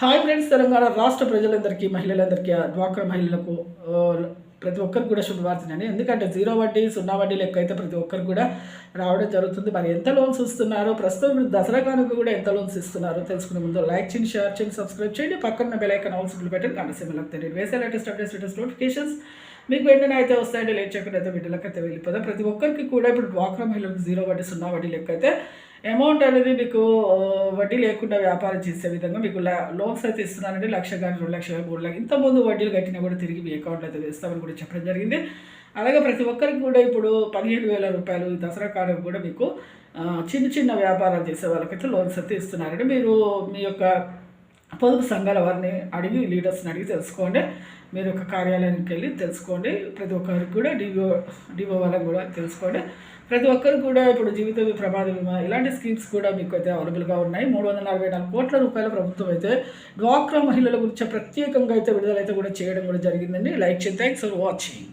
Hi friends Telangana రాష్ట్ర ప్రజలందరికీ మహిళలందరికీ డ్వాక్రా మహిళలకు ప్రతి ఒక్కరికి కూడా శుభవార్తనండి ఎందుకంటే జీరో వడ్డీ సున్నా వడ్డీ లెక్క అయితే ప్రతి ఒక్కరికి కూడా రావడం జరుగుతుంది. మరి ఎంత లోన్స్ ఇస్తున్నారు ప్రస్తుతం ఇప్పుడు దసరా కానుక కూడా ఎంత లోన్స్ ఇస్తున్నారు తెలుసుకునే ముందు లైక్ చేయండి షేర్ చేయండి సబ్స్క్రైబ్ చేయండి. పక్కన బెల్ ఐకాన్ ఆల్ సింపుల్ పెట్టండి గంట తెలియదు వేసే లేటెస్ట్ అప్డేట్స్ లేటెస్ట్ నోటిఫికేషన్స్ మీకు వెంటనే అయితే వస్తాయండి. లేట్ చేయకుండా అయితే వీటిలోకి అయితే వెళ్ళిపోదాం. ప్రతి ఒక్కరికి కూడా ఇప్పుడు డ్వాక్రా మహిళలకు జీరో వడ్డీ సున్నా వడ్డీ లెక్క అయితే అమౌంట్ అనేది మీకు వడ్డీ లేకుండా వ్యాపారం చేసే విధంగా మీకు లోన్స్ అయితే ఇస్తున్నారండి. లక్ష కానీ రెండు లక్షలు మూడు లక్షలు. ఇంత ముందు వడ్డీలు కట్టినా కూడా తిరిగి మీ అకౌంట్లో అయితే వేస్తామని కూడా చెప్పడం జరిగింది. అలాగే ప్రతి ఒక్కరికి కూడా ఇప్పుడు పదిహేను వేల రూపాయలు దసరా కాలం కూడా మీకు చిన్న చిన్న వ్యాపారాలు చేసే వాళ్ళకైతే లోన్స్ అయితే ఇస్తున్నారండి. మీరు మీ యొక్క పొదుపు సంఘాల వారిని అడిగి లీడర్స్ని అడిగి తెలుసుకోండి. మీరు ఒక కార్యాలయానికి వెళ్ళి తెలుసుకోండి. ప్రతి ఒక్కరికి కూడా డివో డివో వాళ్ళని కూడా తెలుసుకోండి. ప్రతి ఒక్కరికి కూడా ఇప్పుడు జీవిత ప్రమాద బీమా ఇలాంటి స్కీమ్స్ కూడా మీకు అయితే అవైలబుల్గా ఉన్నాయి. మూడు వందల నలభై నాలుగు కోట్ల రూపాయల ప్రభుత్వం అయితే డ్వాక్రా మహిళల గురించి ప్రత్యేకంగా అయితే విడుదలైతే కూడా చేయడం కూడా జరిగిందండి. లైక్ చేయండి. Thanks for watching.